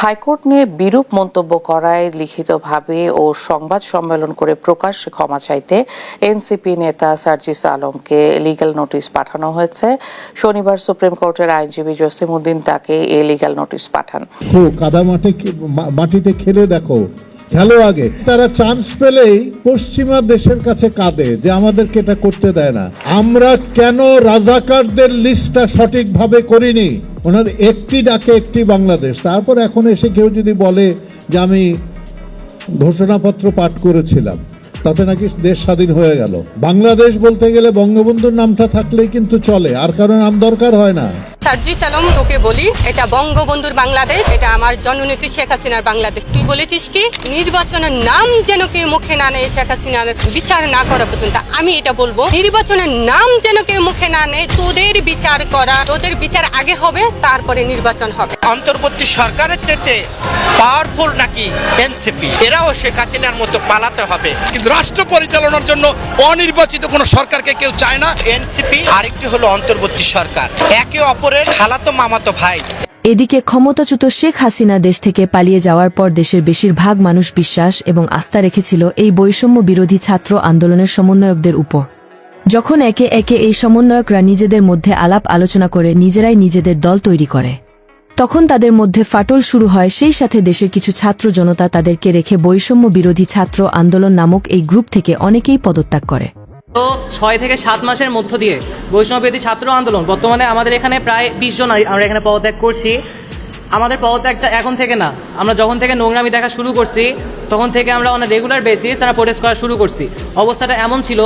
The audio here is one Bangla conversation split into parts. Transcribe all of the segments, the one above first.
হাইকোর্ট নিয়ে বিরূপ মন্তব্য করায় লিখিতভাবে ও সংবাদ সম্মেলন করে প্রকাশ্যে ক্ষমা চাইতে এনসিপি নেতা সার্জিস আলমকে লিগ্যাল নোটিশ পাঠানো হয়েছে। শনিবার সুপ্রিম কোর্টের আইনজীবী জসিম উদ্দিন তাকে এ লিগ্যাল নোটিশ পাঠান। মাটিতে খেলে দেখো খেলো আগে। তারা চান্স পেলেই পশ্চিমা দেশের কাছে কাঁদে যে আমাদেরকে এটা করতে দেয় না। আমরা কেন রাজাকারদের লিস্টটা সঠিকভাবে করিনি? ওনার একটি ডাকে একটি বাংলাদেশ। তারপর এখন এসে কেউ যদি বলে যে আমি ঘোষণাপত্র পাঠ করেছিলাম, তাতে নাকি দেশ স্বাধীন হয়ে গেল। বাংলাদেশ বলতে গেলে বঙ্গবন্ধুর নামটা থাকলেই কিন্তু চলে, আর কারও নাম দরকার হয় না। সার্জিস আলম তোকে বলি এটা বঙ্গবন্ধুর বাংলাদেশ এটা আমার জননেত্রী শেখ হাসিনার বাংলাদেশ। তুই বলেছিস কি নির্বাচনের নাম যেন কেউ মুখে না নেয় শেখ হাসিনার বিচার না করা পর্যন্ত। আমি এটা বলব নির্বাচনের নাম যেন কেউ মুখে না নেয় তোদের বিচার করা তোদের বিচার আগে হবে তারপরে নির্বাচন হবে। অন্তর্বর্তী সরকারের চেতে পাওয়ারফুল নাকি এনসিপি এরাও শেখ হাসিনার মতো পালাতে হবে। কিন্তু রাষ্ট্র পরিচালনার জন্য অনির্বাচিত কোনো সরকারকে কেউ চায় না। এনসিপি আরেকটি হলো অন্তর্বর্তী সরকার। একে অপরের খালাতো মামাতো ভাই। এদিকে ক্ষমতাচ্যুত শেখ হাসিনা দেশ থেকে পালিয়ে যাওয়ার পর দেশের বেশিরভাগ মানুষ বিশ্বাস এবং আস্থা রেখেছিল এই বৈষম্য বিরোধী ছাত্র আন্দোলনের সমন্বয়কদের উপর। যখন একে একে এই সমন্বয়করা নিজেদের মধ্যে আলাপ আলোচনা করে নিজেরাই নিজেদের দল তৈরি করে, তখন তাদের মধ্যে ফাটল শুরু হয় সেই সাথে দেশের কিছু ছাত্র জনতা তাদেরকে রেখে বৈষম্য বিরোধী ছাত্র আন্দোলন নামক এই গ্রুপ থেকে অনেকেই পদত্যাগ করে। তো ছয় থেকে সাত মাসের মধ্য দিয়ে বৈষ্ণববেদী ছাত্র আন্দোলন বর্তমানে আমাদের এখানে প্রায় বিশ জন আমরা এখানে পদত্যাগ করছি। আমাদের পদত্যাগটা এখন থেকে না। আমরা যখন থেকে নোংরামি দেখা শুরু করছি তখন থেকে আমরা অনেক রেগুলার বেসিস তারা প্রোটেস্ট করা শুরু করছি। অবস্থাটা এমন ছিল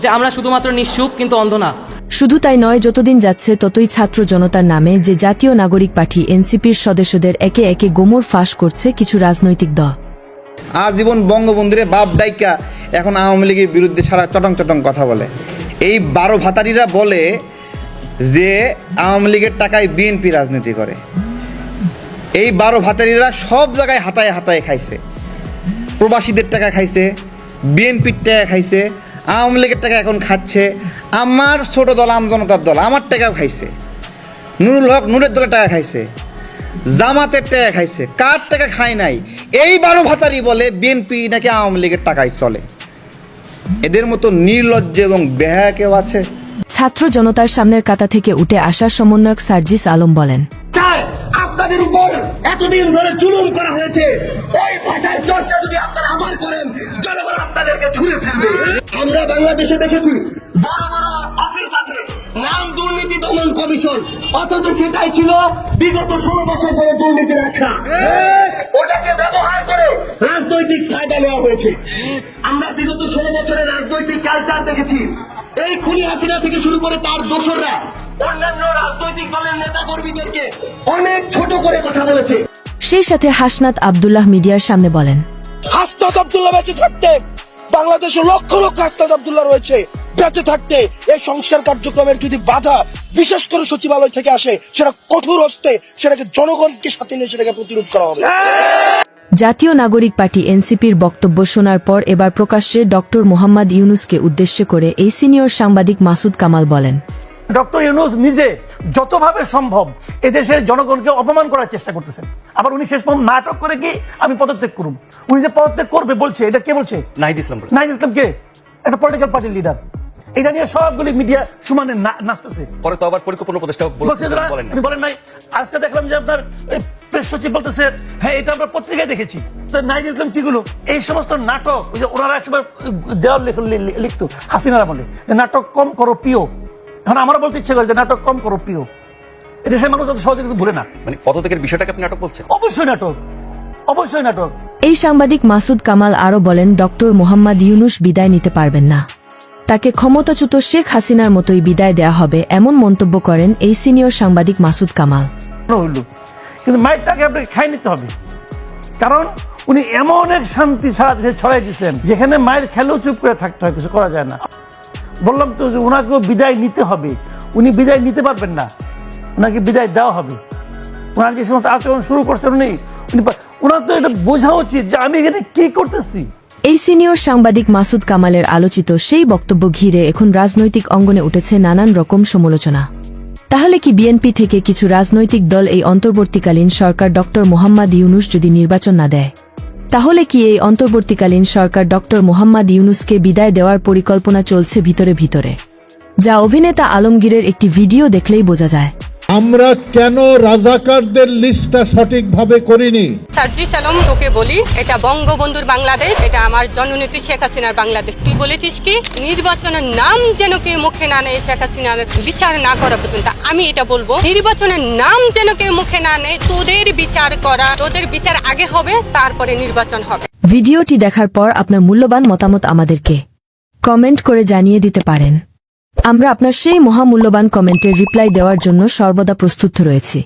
যে আমরা শুধুমাত্র নিঃসুপ কিন্তু অন্ধ না। শুধু তাই নয় যতদিন যাচ্ছে ততই ছাত্র জনতার নামে যে জাতীয় নাগরিক পার্টি এনসিপির সদস্যদের একে একে গোমর ফাঁস করছে কিছু রাজনৈতিক দল। আজীবন বঙ্গবন্ধুরে বাপ ডাইকা এখন আওয়ামী লীগের বিরুদ্ধে সারা চটং চটং কথা বলে। এই বারো ভাতারিরা বলে যে আওয়ামী লীগের টাকায় বিএনপি রাজনীতি করে। এই বারো ভাতারিরা সব জায়গায় হাতায় হাতায় খাইছে। প্রবাসীদের টাকা খাইছে, বিএনপির টাকা খাইছে, আওয়ামী লীগের টাকা এখন খাচ্ছে, আমার ছোট দল, আম জনতার দল, আমার টাকাও খাইছে। নুরুল হক নুরের দলের টাকা খাইছে, জামাতের টাকা খাইছে, কার টাকা খায় নাই? এই বারো ভাতারি বলে বিএনপি নাকি আওয়ামী লীগের টাকায় চলে। এদের মতো নির্লজ্জ এবং বেহায়া কেউ আছে? ছাত্র জনতার সামনের কাতা থেকে উঠে আসার সমন্বয়ক সার্জিস আলম বলেন আপনাদের উপর এতদিন ধরে জুলুম করা হয়েছে। ওই ভাষার চর্চা যদি আপনারা আবার করেন জনগণ আপনাদেরকে ছুঁড়ে ফেলবে। আমরা বাংলাদেশে দেখেছি বড় বড় অফিস আছে নাম দুর্নীতি দমন কমিশন। অথচ সেটাই ছিল বিগত ষোলো বছর ধরে দুর্নীতি রাখা ওটাকে ব্যবহার করে রাজনৈতিক ফায়দা নেওয়া হয়েছে। আমরা বিগত ষোলো বছরের রাজনৈতিক কালচার দেখেছি। এই খুনি হাসিনা থেকে শুরু করে তার দোসররা অন্যান্য রাজনৈতিক দলের নেতা কর্মীদেরকে অনেক ছোট করে কথা বলেছে। সেই সাথে হাসনাত আবদুল্লাহ মিডিয়ার সামনে বলেন হাসনাত আব্দুল্লাহ বেঁচে থাকতে বাংলাদেশে লক্ষ লক্ষ হাসনাত আব্দুল্লাহ রয়েছে বেঁচে থাকতে। এই সংস্কার কার্যক্রমের যদি বাধা বিশেষ করে সচিবালয় থেকে আসে সেটা কঠোর হস্তে সেটাকে জনগণকে সাথে নিয়ে সেটাকে প্রতিরোধ করা হবে। জাতীয় নাগরিক পার্টি এনসিপির বক্তব্য শোনার পর এবার প্রকাশ্যে ডক্টর মোহাম্মদ ইউনুসকে উদ্দেশ্য করে এই সিনিয়র সাংবাদিক মাসুদ কামাল বলেন। ডক্টর ইউনুস নিজে যতভাবে সম্ভব এদেশের জনগণকে অপমান করার চেষ্টা করতেছেন। আবার উনি শেষ পর্যন্ত নাটক করে কি আমি পদত্যাগ করুন। উনি যে পদত্যাগ করবে বলছে এটা কে বলছে? নাহিদ ইসলাম নাইজ ইসলাম কে? একটা পলিটিক্যাল পার্টির লিডার এটা নিয়ে সবগুলি মিডিয়া সমানে নাচতেছে। পরে তো আবার পরিকল্পনা উপদেষ্টা বলেন নাই। আজকে দেখলাম যে আপনার প্রেস সচিব বলতেছে হ্যাঁ এটা আমরা পত্রিকায় দেখেছি। তো নাইজ ইসলাম কি এই সমস্ত নাটক ওই যে ওনারা একসময় দেওয়াল লিখতো হাসিনারা বলে যে নাটক কম করো প্রিয় এখন আমারও বলতে ইচ্ছে করে যে নাটক কম করো প্রিয় এদেশের মানুষ অত সহজে কিন্তু ভুলে না। মানে পদত্যাগের বিষয়টাকে আপনি নাটক বলছেন? অবশ্যই নাটক অবশ্যই নাটক। এই সাংবাদিক মাসুদ কামাল আরও বলেন ডক্টর মোহাম্মদ ইউনুস বিদায় নিতে পারবেন না। তাকে ক্ষমতাচ্যুত শেখ হাসিনার মতোই বিদায় দেয়া হবে এমন মন্তব্য করেন এই সিনিয়র সাংবাদিক মাসুদ কামাল। কিন্তু মায়েরটাকে আপনাকে খাই নিতে হবে। কারণ উনি এমন এক শান্তি সারা দেশে ছড়াই দিচ্ছেন যেখানে মায়ের খেলেও চুপ করে থাকতে হয়, কিছু করা যায় না। বললাম তো যে ওনাকেও বিদায় নিতে হবে। উনি বিদায় নিতে পারবেন না। ওনাকে বিদায় দেওয়া হবে। ওনার যে সমস্ত আচরণ শুরু করছেন উনি উনি ওনার তো এটা বোঝা উচিত যে আমি এখানে কি করতেছি। এই সিনিয়র সাংবাদিক মাসুদ কামালের আলোচিত সেই বক্তব্য ঘিরে এখন রাজনৈতিক অঙ্গনে উঠেছে নানান রকম সমালোচনা। তাহলে কি বিএনপি থেকে কিছু রাজনৈতিক দল এই অন্তর্বর্তীকালীন সরকার ডক্টর মোহাম্মদ ইউনুস যদি নির্বাচন না দেয়? তাহলে কি এই অন্তর্বর্তীকালীন সরকার ডক্টর মোহাম্মদ ইউনুসকে বিদায় দেওয়ার পরিকল্পনা চলছে ভিতরে ভিতরে? যা অভিনেতা আলমগীরের একটি ভিডিও দেখলেই বোঝা যায়। আমরা কেন রাজাকারদের লিস্টটা সঠিকভাবে করিনি? সার্জি সালাম তোকে বলি এটা বঙ্গবন্ধুর বাংলাদেশ এটা আমার জননেত্রী শেখ হাসিনার বাংলাদেশ। তুই বলেছিস কি নির্বাচনের নাম যেন কেউ মুখে না নেয় শেখ হাসিনার বিচার না করা পর্যন্ত। আমি এটা বলব নির্বাচনের নাম যেন কেউ মুখে না নেয় তোদের বিচার করা তোদের বিচার আগে হবে তারপরে নির্বাচন হবে। ভিডিওটি দেখার পর আপনার মূল্যবান মতামত আমাদেরকে কমেন্ট করে জানিয়ে দিতে পারেন। আমরা আপনার সেই মহামূল্যবান কমেন্টের রিপ্লাই দেওয়ার জন্য সর্বদা প্রস্তুত রয়েছি।